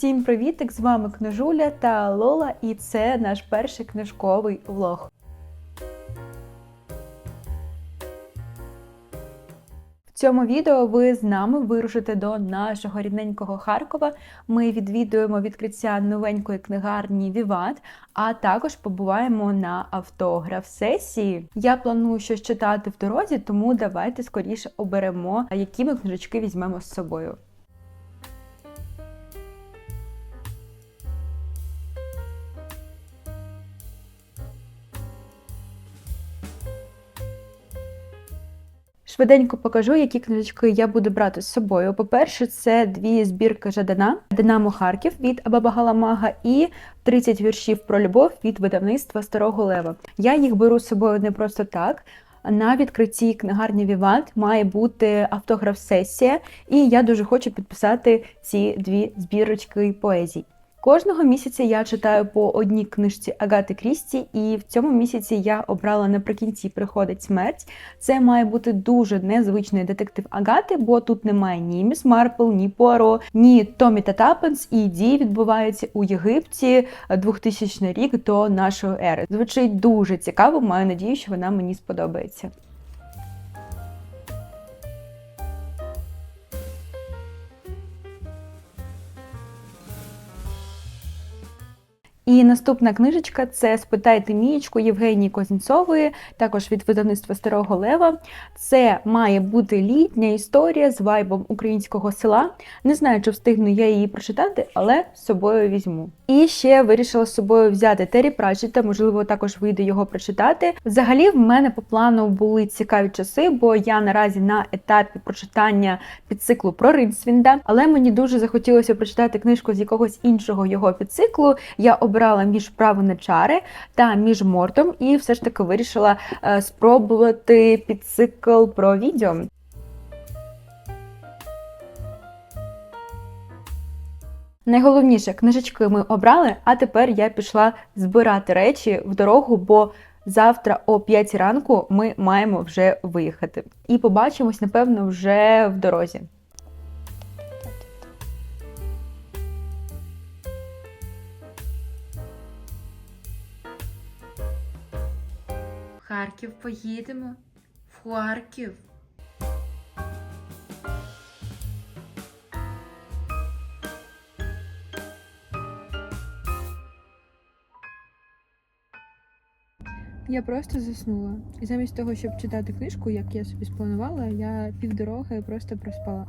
Всім привітик! З вами Книжуля та Лола, і це наш перший книжковий влог. В цьому відео ви з нами вирушите до нашого рідненького Харкова. Ми відвідуємо відкриття новенької книгарні Віват, а також побуваємо на автограф-сесії. Я планую щось читати в дорозі, тому давайте скоріше оберемо, які ми книжечки візьмемо з собою. Швиденько покажу, які книжечки я буду брати з собою. По-перше, це дві збірки Жадана Динамо Харків від Абабагаламага і 30 віршів про любов від видавництва Старого Лева. Я їх беру з собою не просто так. На відкритті книгарні Віват має бути автограф-сесія, і я дуже хочу підписати ці дві збірочки поезій. Кожного місяця я читаю по одній книжці Агати Крісті, і в цьому місяці я обрала наприкінці приходить смерть. Це має бути дуже незвичний детектив Агати, бо тут немає ні Міс Марпл, ні Пуаро, ні Томі та Тапенс, і дії відбуваються у Єгипті 2000 рік до нашої ери. Звучить дуже цікаво. Маю надію, що вона мені сподобається. І наступна книжечка це Спитайте Мієчку Євгенії Козінцової, також від видавництва Старого Лева. Це має бути літня історія з вайбом українського села. Не знаю, чи встигну я її прочитати, але з собою візьму. І ще вирішила з собою взяти Террі Пратчета, можливо, також вийде його прочитати. Взагалі, в мене по плану були цікаві часи, бо я наразі на етапі прочитання підциклу про Ринсвінда, але мені дуже захотілося прочитати книжку з якогось іншого його підциклу. Я обирала між право на чари та між мортом, і все ж таки вирішила е, спробувати підцикл про відео. Найголовніше, книжечки ми обрали, а тепер я пішла збирати речі в дорогу, бо завтра о 5 ранку ми маємо вже виїхати. І побачимось, напевно, вже в дорозі. Харків поїдемо. В Харків. Я просто заснула. І замість того, щоб читати книжку, як я собі спланувала, я півдороги просто проспала.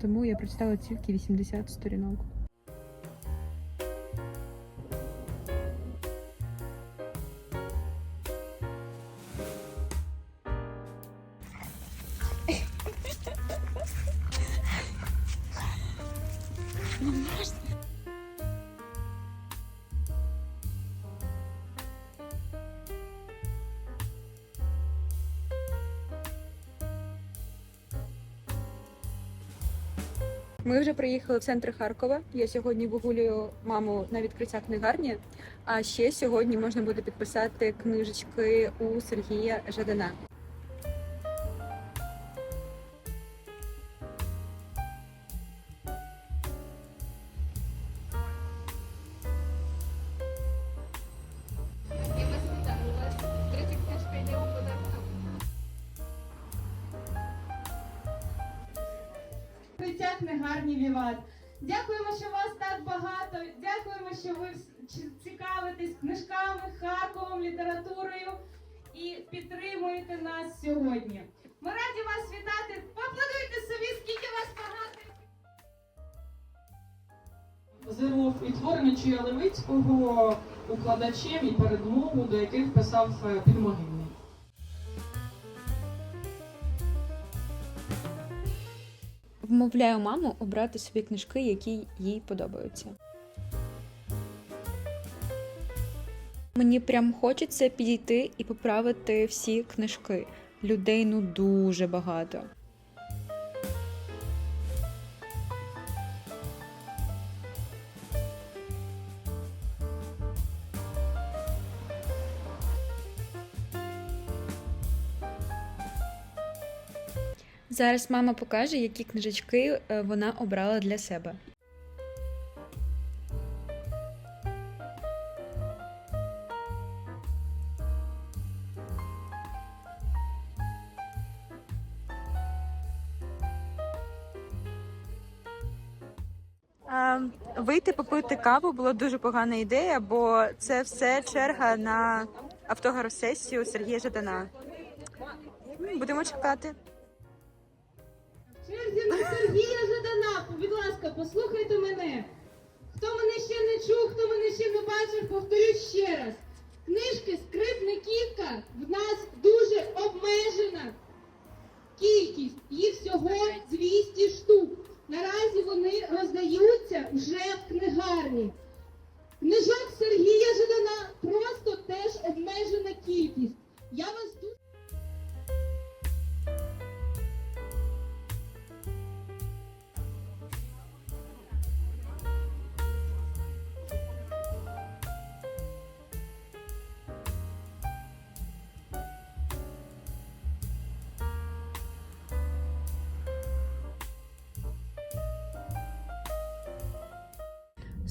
Тому я прочитала тільки 80 сторінок. Ми вже приїхали в центр Харкова. Я сьогодні вигулюю маму на відкриття книгарні. А ще сьогодні можна буде підписати книжечки у Сергія Жадана. Дякуємо, що вас так багато. Дякуємо, що ви цікавитесь книжками, Харковом, літературою і підтримуєте нас сьогодні. Ми раді вас вітати. Поаплодуйте собі, скільки вас багато. Зиров і творення Чия Левицького укладачем і передмову, до яких писав е, Вмовляю маму обрати собі книжки, які їй подобаються. Мені прям хочеться підійти і поправити всі книжки. Людей ну дуже багато. Зараз мама покаже, які книжечки е, вона обрала для себе. Вийти попити каву була дуже погана ідея, бо це все черга на автограф-сесію Сергія Жадана. Будемо чекати.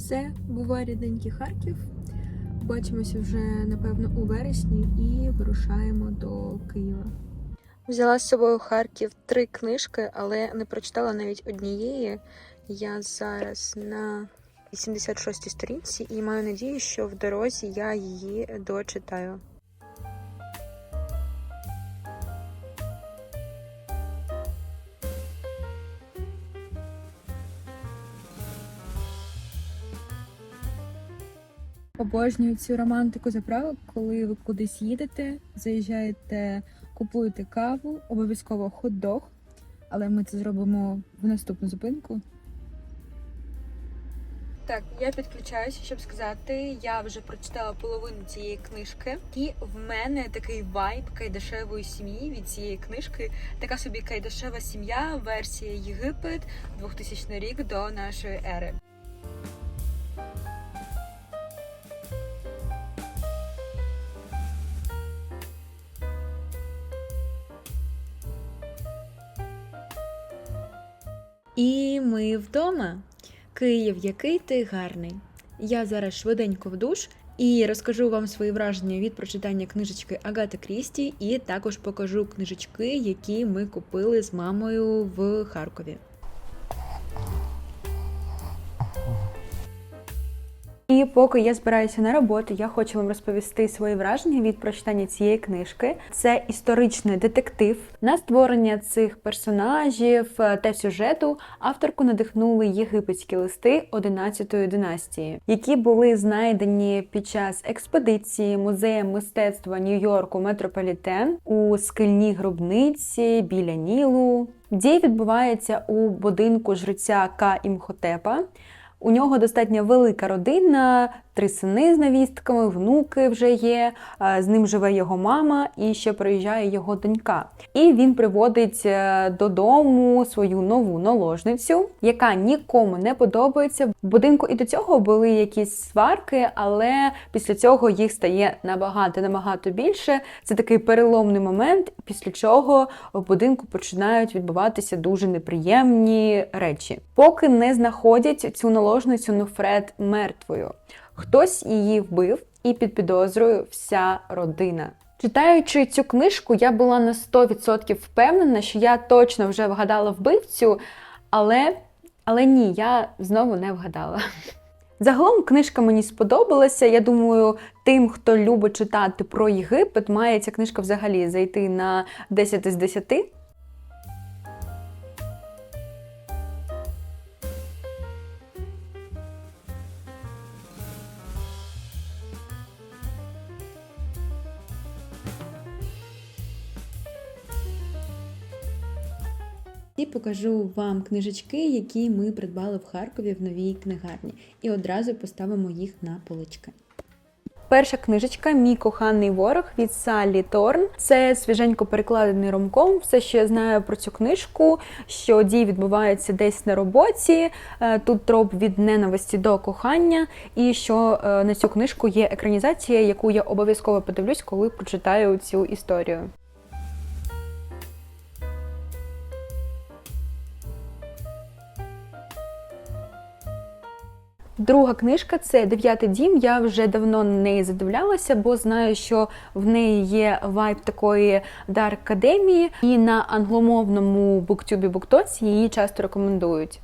Все, буває рідненький Харків. Бачимося вже, напевно, у вересні і вирушаємо до Києва. Взяла з собою Харків три книжки, але не прочитала навіть однієї. Я зараз на 86-й сторінці і маю надію, що в дорозі я її дочитаю. Обожнюю цю романтику заправок, коли ви кудись їдете, заїжджаєте, купуєте каву, обов'язково хот-дог, але ми це зробимо в наступну зупинку. Так, я підключаюся, щоб сказати, я вже прочитала половину цієї книжки, і в мене такий вайб кайдашевої сім'ї від цієї книжки. Така собі кайдашева сім'я, версія Єгипет, 2000 рік до нашої ери. І ми вдома. Київ, який ти гарний. Я зараз швиденько в душ і розкажу вам свої враження від прочитання книжечки Агати Крісті, і також покажу книжечки, які ми купили з мамою в Харкові. Поки я збираюся на роботу, я хочу вам розповісти свої враження від прочитання цієї книжки. Це історичний детектив. На створення цих персонажів е, та сюжету авторку надихнули єгипетські листи 11-ї династії, які були знайдені під час експедиції музеєм мистецтва Нью-Йорку Метрополітен у скельній гробниці біля Нілу. Дій відбувається у будинку жреця Ка Імхотепа. У нього достатньо велика родина, три сини з навістками, внуки вже є. е, З ним живе його мама і ще приїжджає його донька. І він приводить е, додому свою нову наложницю, яка нікому не подобається. В будинку і до цього були якісь сварки, але після цього їх стає набагато набагато більше. Це такий переломний момент, після чого в будинку починають відбуватися дуже неприємні речі. Поки не знаходять цю наложницю Нофред мертвою. Хтось її вбив, і під підозрою вся родина. Читаючи цю книжку, я була на 100% впевнена, що я точно вже вгадала вбивцю, але, але ні, я знову не вгадала. Загалом книжка мені сподобалася. Я думаю, тим, хто любить читати про Єгипет, має ця книжка взагалі зайти на 10 з 10. Покажу вам книжечки, які ми придбали в Харкові в новій книгарні. І одразу поставимо їх на полички. Перша книжечка Мій коханий ворог від Саллі Торн. Це свіженько перекладений ромком. Все, що я знаю про цю книжку, що дій відбуваються десь на роботі. Е, Тут троп від ненависті до кохання, і що е, на цю книжку є екранізація, яку я обов'язково подивлюсь, коли прочитаю цю історію. Друга книжка це Дев'ятий дім. Я вже давно на неї задивлялася, бо знаю, що в неї є вайб такої Dark Академії, і на англомовному буктюбі Буктоці її часто рекомендують.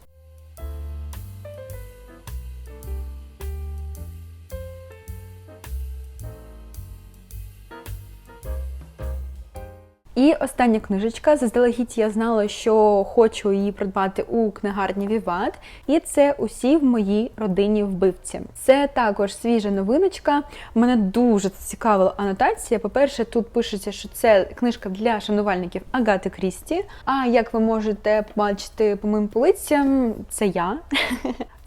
І остання книжечка. Заздалегідь я знала, що хочу її придбати у книгарні Віват. І це усі в моїй родині вбивці. Це також свіжа новиночка. Мене дуже цікавила анотація. По-перше, тут пишеться, що це книжка для шанувальників Агати Крісті. А як ви можете побачити по моїм полицям, це я.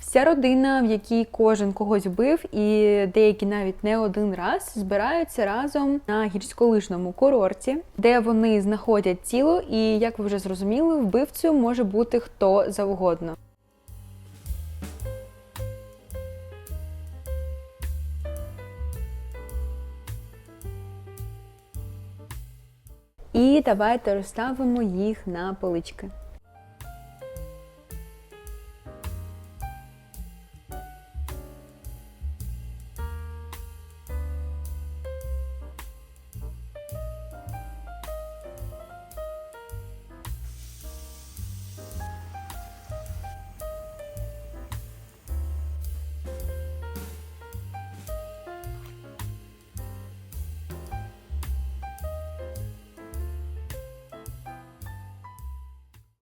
Вся родина, в якій кожен когось вбив, і деякі навіть не один раз збираються разом на гірськолижному курорті, де вони знаходять тіло, і як ви вже зрозуміли, вбивцею може бути хто завгодно. І давайте розставимо їх на полички.